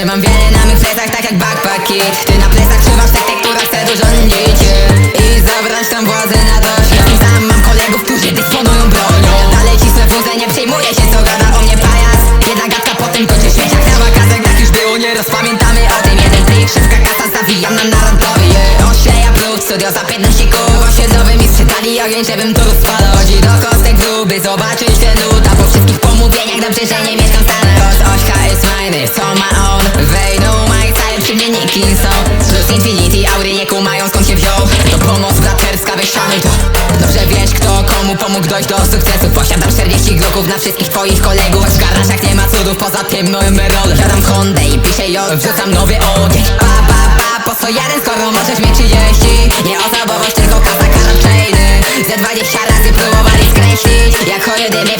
Trzymam wiele na mych plecach, tak jak backpack Ty na plecach trzymasz tych, która chce dużo nić I zabrać tam władzę na to Jestem sam, mam kolegów, którzy dysponują bronią. Dalej cisnę wózę, nie przejmuję się, co gada o mnie pajas Jedna gadka potem kończy śmieć jak na wakacjach Jak już było, nieraz pamiętamy o tym. Jeden plik, szybka kasa, zawijam nam na rantowie yeah. Ośleja plus, studio za 15 koło Osiedlowy mi sprzedali ogień, żebym tu rozpalał Mnie są Plus Infinity, Audi nie kumają skąd się wziął. To pomoc braterska, weź szanuj to. Dobrze wiesz kto komu pomógł dojść do sukcesu. Posiadam 40 gloków na wszystkich twoich kolegów. W garaszach nie ma cudów, poza tym moją merol Siadam Hondę i piszę jo, wrzucam nowy ogień. Pa, pa, pa, po co jeden, skoro możesz mieć 30 Nie osobowość, tylko kasa, karam chainy Ze 20 razy próbowali skreślić Jako jedyny